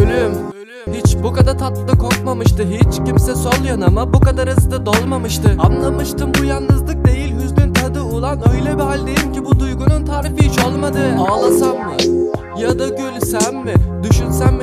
Ölüm. Hiç bu kadar tatlı kokmamıştı. Hiç kimse sol yanıma bu kadar hızlı dolmamıştı. Anlamıştım bu yalnızlık değil hüznün tadı. Ulan öyle bir haldeyim ki bu duygunun tarifi hiç olmadı. Ağlasam mı? Ya da gülsem mi? Düşünsem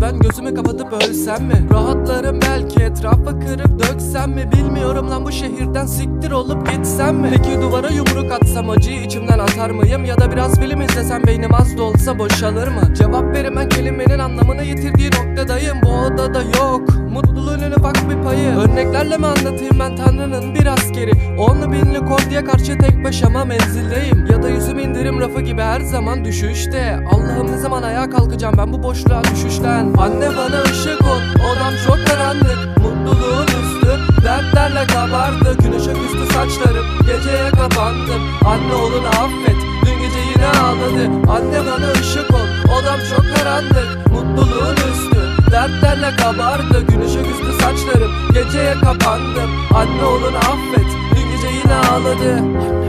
ben gözümü kapatıp ölsem mi? Rahatlarım belki etrafı kırıp döksem mi? Bilmiyorum lan bu şehirden siktir olup gitsem mi? Peki duvara yumruk atsam acıyı içimden atar mıyım? Ya da biraz film izlesem beynim az da olsa boşalır mı? Cevap veremem kelimenin anlamını yitirdiği noktadayım Bu odada yok Mutluluğun ufak bir payı Örneklerle mi anlatayım ben Tanrı'nın bir askeri Onlu binli kordiye karşı tek başıma menzildeyim Ya da yüzüm indirim rafı gibi her zaman düşüşte Allah'ım ne zaman ayağa kalkacağım ben bu boşluğa düşüşten Anne bana ışık ol odam çok karanlık. Mutluluğun üstü dertlerle kabardı. Güneşe küstü saçlarım geceye kapandım Anne oğlunu affet dün gece yine ağladı. Anne bana ışık ol odam çok karanlık. Mutluluğun üstü dertlerle kabardı. Güneşe küstü saçlarım geceye kapandım Anne oğlunu affet dün gece yine ağladı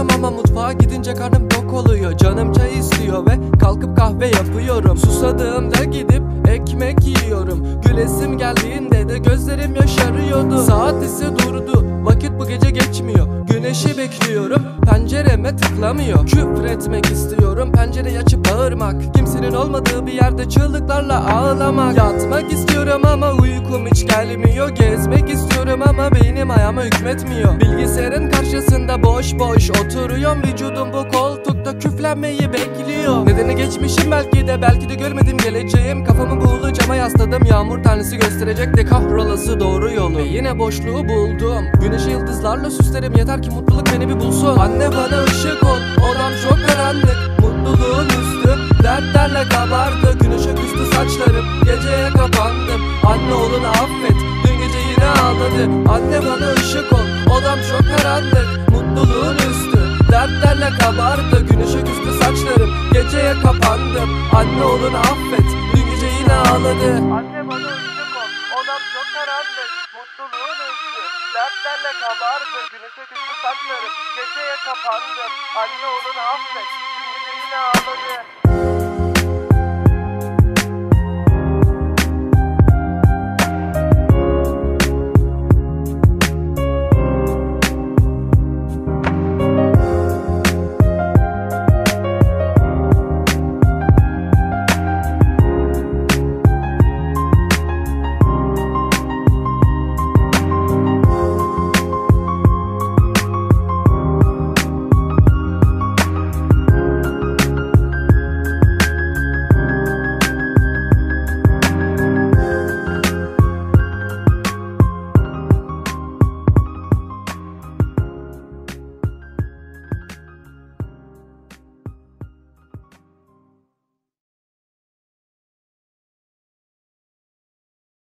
Acıkıyorum ama mutfağa gidince karnım tok oluyor. Canım çay istiyor ve kalkıp kahve yapıyorum. Susadığımda gidip ekmek yiyorum. Gülesim geldiğinde de gözlerim yaşarıyordu. Saat ise durdu vakit bu gece geçmiyor Güneşi bekliyorum. Pencereme tıklamıyor. Küfür etmek istiyorum. Pencereyi açıp bağırmak. Kimsenin olmadığı bir yerde çığlıklarla ağlamak. Yatmak istiyorum ama uykum hiç gelmiyor. Gezmek istiyorum ama beynim ayağıma hükmetmiyor. Bilgisayarın karşısında boş boş oturuyorum. Vücudum bu koltukta küflenmeyi bekliyor. Nedeni geçmişim belki de belki de görmedim geleceğim. Kafamı buğulu cama yasladım. Yağmur tanesi gösterecek de kahrolası doğru yolu. Ve yine boşluğu buldum. Güneşi yıldızlarla süslerim yeter ki mutluluk beni bir bulsun. Anne bana ışık ol odam çok karanlık. Mutluluğun üstü dertlerle kabardı. Güneşe küstü saçlarım geceye kapandım. Anne oğlunu affet dün gece yine ağladı. Anne bana ışık ol odam çok karanlık. Mutluluğun üstü dertlerle kabardı. Güneşe küstü saçlarım geceye kapandım. Anne oğlunu affet dün gece yine ağladı. Anne bana dertlerle kabardı, güneşe küstü saçlarım, geceye kapandım, anne oğlunu affet, gece yine ağladı.